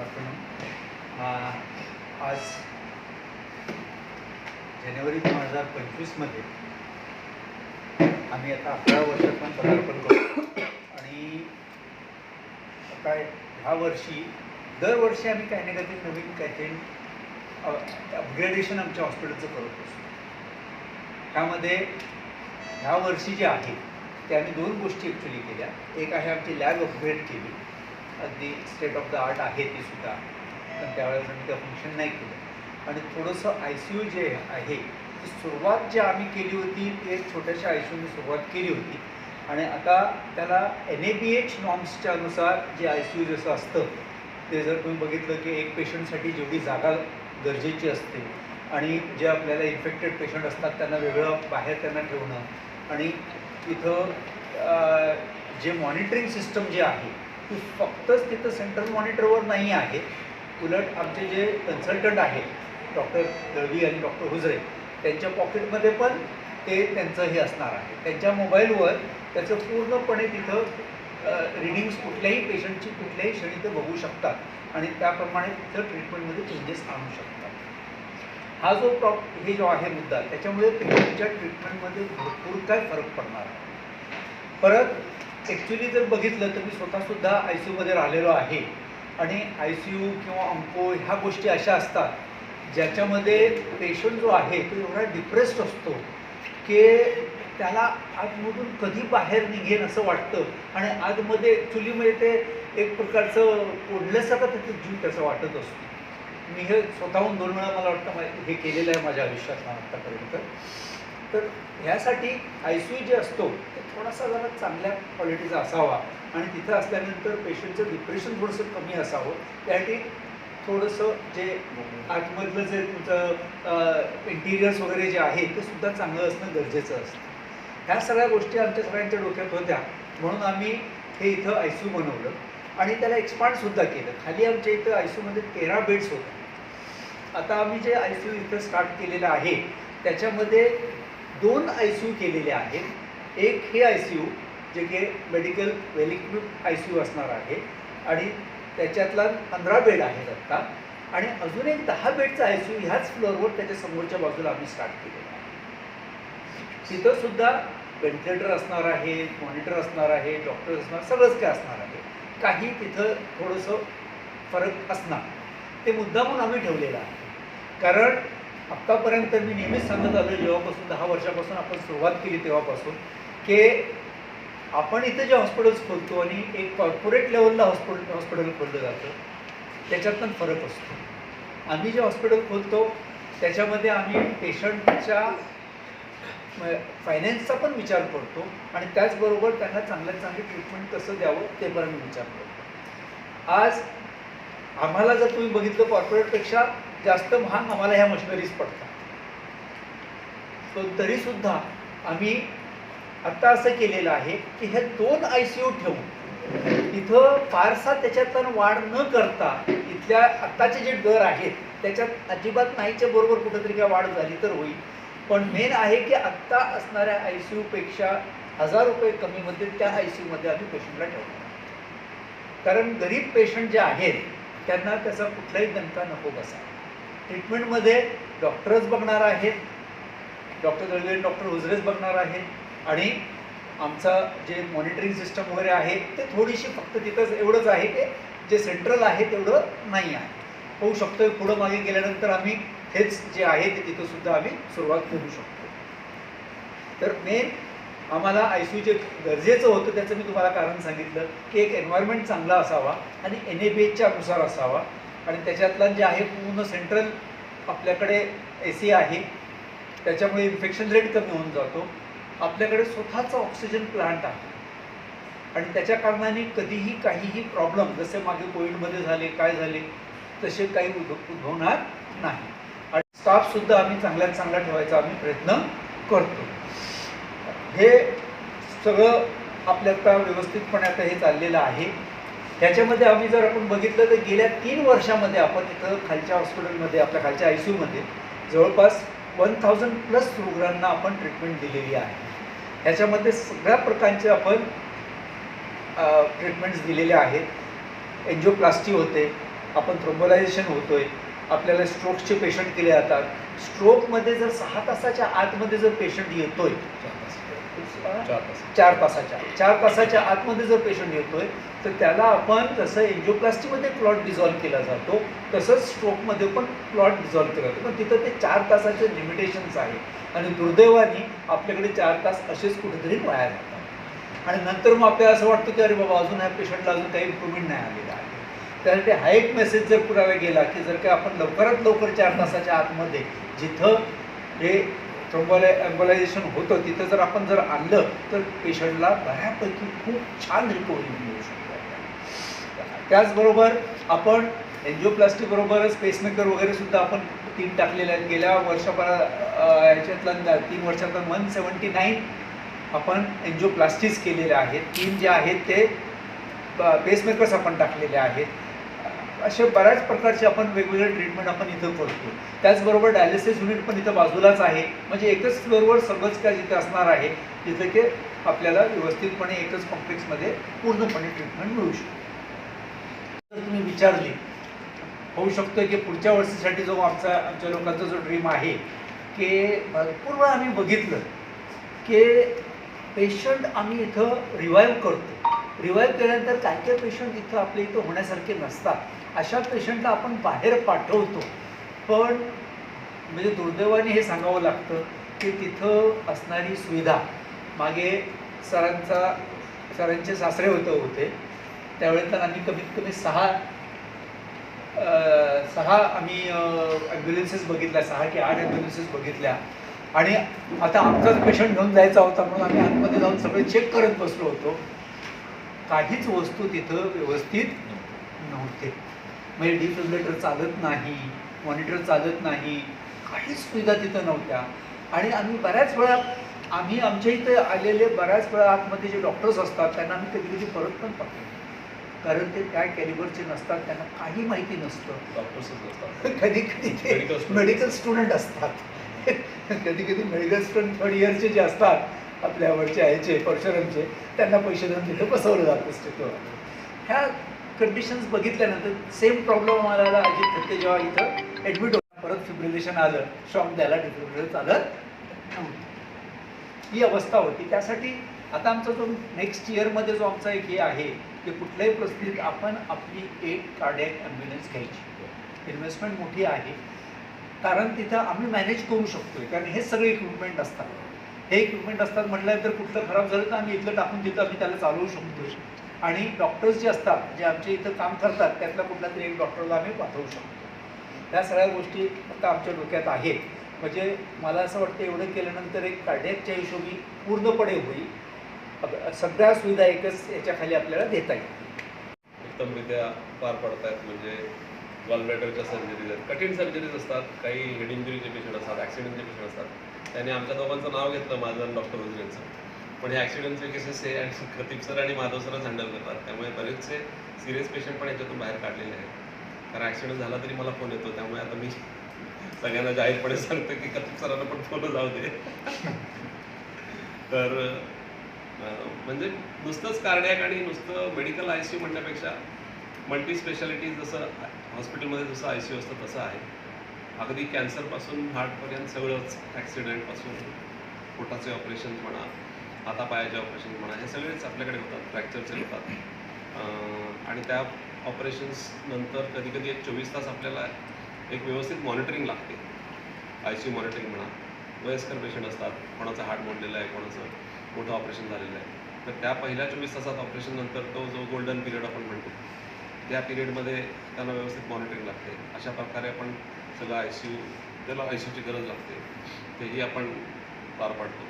Afternoon आज जानेवारी दोन हजार पंचवीसमध्ये आम्ही आता अकरा वर्षात पण पदार्पण करतो. आणि काय ह्या वर्षी दरवर्षी आम्ही काही ना काहीतरी नवीन काहीतरी अपग्रेडेशन आमच्या हॉस्पिटलचं करत असतो. त्यामध्ये ह्या वर्षी जे आहे ते आम्ही दोन गोष्टी ॲक्च्युली केल्या. एक आहे आमची लॅब अपग्रेड केली. अगदी स्टेट ऑफ द आर्ट आहे ती सुद्धा. पण त्यावेळेस आम्ही त्या फंक्शन नाही केलं. आणि थोडंसं आय सी यू जे आहे ती सुरुवात जी आम्ही केली होती ते छोट्याशा आय सी यूने सुरुवात केली होती. आणि आता त्याला एन ए बी एच नॉर्म्सच्या अनुसार जे आय सी यू जसं असतं ते जर तुम्ही बघितलं की एक पेशंटसाठी जेवढी जागा गरजेची असते आणि जे आपल्याला इन्फेक्टेड पेशंट असतात त्यांना वेगळं बाहेर त्यांना ठेवणं आणि इथं जे मॉनिटरिंग सिस्टम जे आहे ती फक्तच तिथं सेंट्रल मॉनिटरवर नाही आहे. उलट आमचे जे कन्सल्टंट आहेत डॉक्टर दळवी आणि डॉक्टर हुजरे त्यांच्या पॉकेटमध्ये पण ते त्यांचं हे असणार आहे. त्यांच्या मोबाईलवर त्याचं पूर्णपणे तिथं रिडिंग्स कुठल्याही पेशंटची कुठल्याही क्षणी ते बघू शकतात आणि त्याप्रमाणे तिथं ट्रीटमेंटमध्ये चेंजेस आणू शकतात. हा जो प्रॉप हे जो आहे मुद्दा त्याच्यामुळे पेशंटच्या ट्रीटमेंटमध्ये भरपूर काय फरक पडणार आहे. परत ॲक्च्युली जर बघितलं तर मी स्वतःसुद्धा आय सी यूमध्ये राहिलेलो आहे. आणि आय सी यू किंवा अंको ह्या गोष्टी अशा असतात ज्याच्यामध्ये पेशंट जो आहे तो एवढा डिप्रेस्ड असतो की त्याला आतमधून कधी बाहेर निघेन असं वाटतं. आणि आतमध्ये ॲक्च्युली म्हणजे ते एक प्रकारचं ओढल्यासारखं त्याचं जीव त्याचा वाटत असतो. मी हे स्वतःहून दोन वेळा मला वाटतं हे केलेलं आहे माझ्या आयुष्यात आत्तापर्यंत तर ह्यासाठी आय सी यू जे असतो ते थोडासा जरा चांगल्या क्वालिटीचा असावा. आणि तिथं असल्यानंतर पेशंटचं डिप्रेशन थोडंसं कमी असावं. त्यासाठी थोडंसं जे आतमधलं जे तुमचं इंटिरियर्स वगैरे जे आहे ते सुद्धा चांगलं असणं गरजेचं असतं. ह्या सगळ्या गोष्टी आमच्या सगळ्यांच्या डोक्यात होत्या. म्हणून आम्ही हे इथं आय सी यू बनवलं. आणि त्याला एक्सपांडसुद्धा केलं. खाली आमच्या इथं आय सी यूमध्ये तेरा बेड्स होते आता आम्ही जे आय सी यू इथं स्टार्ट केलेलं आहे त्याच्यामध्ये दोन आय सी यू केलेले आहेत. एक हे आय सी यू जे की medical well equip I C U असणार आहे. आणि त्याच्यातला पंधरा बेड आहेत आत्ता आणि अजून एक दहा बेडचा आय सी यू ह्याच फ्लोअरवर त्याच्या समोरच्या बाजूला आम्ही स्टार्ट केलेला आहे. तिथं सुद्धा व्हेंटिलेटर असणार आहे मॉनिटर असणार आहे डॉक्टर असणार सगळंच काय असणार आहे. काही तिथं थोडंसं फरक असणार. ते मुद्दा म्हणून आम्ही ठेवलेलं आहे. कारण आत्तापर्यंत मी नेहमीच सांगत आलो जेव्हापासून दहा वर्षापासून आपण सुरुवात केली तेव्हापासून की आपण इथं जे हॉस्पिटल्स खोलतो आणि एक कॉर्पोरेट लेवलला हॉस्पिटल हॉस्पिटल खोललं जातं त्याच्यात पण फरक असतो. आम्ही जे हॉस्पिटल खोलतो त्याच्यामध्ये आम्ही पेशंटच्या फायनान्सचा पण विचार करतो आणि त्याचबरोबर त्यांना चांगल्यात चांगली ट्रीटमेंट कसं द्यावं ते पण आम्ही विचार करतो. आज आम्हाला जर तुम्ही बघितलं कॉर्पोरेटपेक्षा जास्त महाग आम्हाला ह्या मशिनरीज पडतात. सो तरीसुद्धा आम्ही आत्ता असं केलेलं आहे की हे दोन आय सी यू ठेवून इथं फारसा त्याच्यातून वाढ न करता इथल्या आत्ताचे जे दर आहेत त्याच्यात अजिबात नाहीच्या बरोबर कुठंतरी काय वाढ झाली तर होईल. पण मेन आहे की आत्ता असणाऱ्या आय सी यूपेक्षा हजार रुपये कमीमध्ये त्या आय सी यूमध्ये आम्ही पेशंटला ठेवतो. कारण गरीब पेशंट जे आहेत त्यांना त्याचा कुठलाही दणका नको बसा. ट्रीटमेंटमध्ये डॉक्टरच बघणार आहेत डॉक्टर दळवे डॉक्टर हुजरेच बघणार आहेत आणि आमचं जे मॉनिटरिंग सिस्टम वगैरे आहे ते थोडीशी फक्त तिथंच एवढंच आहे की जे सेंट्रल आहे तेवढं नाही आहे. होऊ शकतो पुढं मागे गेल्यानंतर आम्ही हेच जे आहे ते तिथं सुद्धा आम्ही सुरुवात करू शकतो. तर मेन आम्हाला आय सी जे गरजेचं होतं त्याचं मी तुम्हाला कारण सांगितलं की एक एन्व्हायरमेंट चांगला असावा आणि एन ए बी एचच्या अनुसार असावा. आणि त्याच्यातला जे आहे पूर्ण सेंट्रल आपल्याकडे ए सी आहे त्याच्यामुळे इन्फेक्शन रेट कमी होऊन जातो. आपल्याकडे स्वतःचा ऑक्सिजन प्लांट आहे. आणि त्याच्या कारणाने कधीही काहीही प्रॉब्लेम जसे मागे कोविडमध्ये झाले काय झाले तसे काही उद उद्भवणार नाही. आणि स्टाफसुद्धा आम्ही चांगल्यात चांगला ठेवायचा आम्ही प्रयत्न करतो. हे सगळं आपल्या आता व्यवस्थितपणे आता हे चाललेलं आहे. ह्याच्यामध्ये आम्ही जर आपण बघितलं तर गेल्या तीन वर्षामध्ये आपण इथं खालच्या हॉस्पिटलमध्ये आपल्या खालच्या आय सी यूमध्ये जवळपास वन थाउजंड प्लस रुग्णांना आपण ट्रीटमेंट दिलेली आहे. ह्याच्यामध्ये सगळ्या प्रकारचे आपण ट्रीटमेंट्स दिलेल्या आहेत. एन्जिओप्लास्टी होते आपण थ्रोम्बोलायझेशन आहे आपल्याला स्ट्रोकचे पेशंट केले जातात. स्ट्रोकमध्ये जर सहा तासाच्या आतमध्ये जर पेशंट येतोय चार तास चार तासाच्या चार तासाच्या आतमध्ये जर पेशंट येतोय तर त्याला आपण जसं एन्जिओप्लास्टीमध्ये क्लॉट डिझॉल्व्ह केला जातो तसंच स्ट्रोकमध्ये पण क्लॉट डिझॉल्व्ह केला जातो. पण तिथं ते चार तासाचे लिमिटेशन्स आहे आणि दुर्दैवाने आपल्याकडे चार तास असेच कुठेतरी वाया जातात. आणि नंतर मग आपल्याला असं वाटतं की अरे बाबा अजून ह्या पेशंटला अजून काही इम्प्रूव्हमेंट नाही आलेलं आहे. त्यासाठी हा एक मेसेज जर पुरावा गेला की जर का आपण लवकरात लवकर चार तासाच्या आतमध्ये जिथं हे थ्रोम्बोलाय एम्बोलायझेशन होतं तिथं जर आपण जर आणलं तर पेशंटला बऱ्यापैकी खूप छान रिकव्हरी मिळू शकते. त्याचबरोबर आपण एन्जिओप्लास्टीबरोबरच पेसमेकर वगैरे सुद्धा आपण तीन टाकलेले आहेत. गेल्या वर्षभरा अं, तीन वर्षात वन सेवन्टी नाईन आपण एन्जिओप्लास्टीज केलेल्या आहेत. तीन जे आहेत ते पेसमेकर्स आपण टाकलेले आहेत. असे बऱ्याच प्रकारचे आपण वेगवेगळे ट्रीटमेंट आपण इथं करतो. त्याचबरोबर डायलिसिस युनिट पण इथं बाजूलाच आहे. म्हणजे एकच फ्लोअरवर सगळंच काय जिथे असणार आहे जिथे की आपल्याला व्यवस्थितपणे एकच कॉम्प्लेक्समध्ये पूर्णपणे ट्रीटमेंट मिळू शकते. जर तुम्ही विचारली होऊ शकतं की पुढच्या वर्षीसाठी जो आमचा आमच्या लोकांचा जो ड्रीम आहे की भरपूर वेळा आम्ही बघितलं की पेशंट आम्ही इथं रिवाईव्ह करतो. रिवाईव्ह केल्यानंतर काय काय पेशंट इथं आपल्या इथं होण्यासारखे नसतात. अशा पेशंटला आपण बाहेर पाठवतो. पण म्हणजे दुर्दैवाने हे सांगावं लागतं की तिथं असणारी सुविधा. मागे सरांचा सरांचे सासरे होतं होते. त्यावेळेस तर आम्ही कमीत कमी सहा सहा आम्ही ॲम्ब्युलन्सेस बघितल्या सहा की आठ ॲम्ब्युलन्सेस बघितल्या. आणि आता आमचाच पेशंट घेऊन जायचा होता म्हणून आम्ही आतमध्ये जाऊन सगळे चेक करत बसलो होतो. काहीच वस्तू तिथं व्यवस्थित नव्हते. म्हणजे डिफिब्रेटर चालत नाही मॉनिटर चालत नाही काहीच सुविधा तिथं नव्हत्या. आणि आम्ही बऱ्याच वेळा आम्ही आमच्या इथे आलेले बऱ्याच वेळा आतमध्ये जे डॉक्टर्स असतात त्यांना आम्ही कधी कधी परत पण पाठवतो कारण ते त्या कॅलिबरचे नसतात त्यांना काही माहिती नसतं. डॉक्टर्सच कधी कधी ते. मेडिकल स्टुडंट असतात. कधी कधी मेडिकल स्टुडंट थर्ड इयरचे जे असतात आपल्यावरचे आईचे परशुरामचे त्यांना पैसे देऊन तिथं बसवलं जातं स्टेटवर. ह्या कंडिशन्स बघितल्यानंतर सेम प्रॉब्लेम आम्हाला आला अजित थत्ते जेव्हा इथं ॲडमिट होता परत फिब्रिलेशन आलं शॉक द्यायला डिफिब्रिलेशन आलं ही अवस्था होती. त्यासाठी आता आमचा जो नेक्स्ट इयरमध्ये जो आमचा एक हे आहे की कुठल्याही परिस्थितीत आपण आपली एक कार्डियक ॲम्ब्युलन्स घ्यायची. इन्व्हेस्टमेंट मोठी आहे. कारण तिथं आम्ही मॅनेज करू शकतोय. कारण हे सगळे इक्विपमेंट असतात हे इक्विपमेंट असतात म्हटल्यानंतर कुठलं खराब झालं तर आम्ही इथलं टाकून तिथं आम्ही त्याला चालवू शकतो. आणि डॉक्टर्स जे असतात जे आमच्या इथं काम करतात त्यातला कुठला तरी एक डॉक्टरला आम्ही पाठवू शकतो. या सगळ्या गोष्टी फक्त आमच्या डोक्यात आहेत. म्हणजे मला असं वाटतं एवढं केल्यानंतर एक कार्डियकच्या हिशोबी पूर्णपणे होईल. सगळ्या सुविधा एकच याच्याखाली आपल्याला देता येईल. उत्तमरित्या पार पडत आहेत म्हणजे गॉलब्लॅडरच्या सर्जरीज आहेत. कठीण सर्जरीज असतात. काही हेड इंजुरीचे पेशंट असतात ॲक्सिडेंटचे पेशंट असतात त्याने आमच्या दोघांचं नाव घेतलं माझं आणि डॉक्टर उजरेंचं पण हे ॲक्सिडेंटचे केसेस हे आणि खतीब सर आणि माधव सरच हँडल करतात. त्यामुळे बरेचसे सिरियस पेशंट पण याच्यातून बाहेर काढलेले आहेत. कारण ॲक्सिडेंट झाला तरी मला फोन येतो. त्यामुळे आता मी सगळ्यांना जाहीरपणे सांगतो की कतीब सरांना पण फोन जाऊ दे. तर म्हणजे नुसतंच कार्डॅक आणि नुसतं मेडिकल आय सी यू म्हणण्यापेक्षा मल्टी स्पेशालिटी जसं हॉस्पिटलमध्ये जसं आय सी यू असतं तसं आहे. अगदी कॅन्सरपासून हार्टपर्यंत सगळंच ॲक्सिडेंटपासून पोटाचे ऑपरेशन म्हणा हातापायाचे ऑपरेशन म्हणा हे सगळेच आपल्याकडे होतात फ्रॅक्चरचे होतात. आणि त्या ऑपरेशन्स नंतर कधी कधी एक चोवीस तास आपल्याला एक व्यवस्थित मॉनिटरिंग लागते. आय सी यू मॉनिटरिंग म्हणा वयस्कर पेशंट असतात कोणाचं हार्ट मोडलेलं आहे कोणाचं मोठं ऑपरेशन झालेलं आहे. तर त्या पहिल्या चोवीस तासात ऑपरेशन नंतर तो जो गोल्डन पिरियड आपण म्हणतो त्या पिरियडमध्ये त्यांना व्यवस्थित मॉनिटरिंग लागते. अशा प्रकारे आपण सगळं आय सी यू त्याला आय सी यूची गरज लागते. तेही आपण पार पाडतो.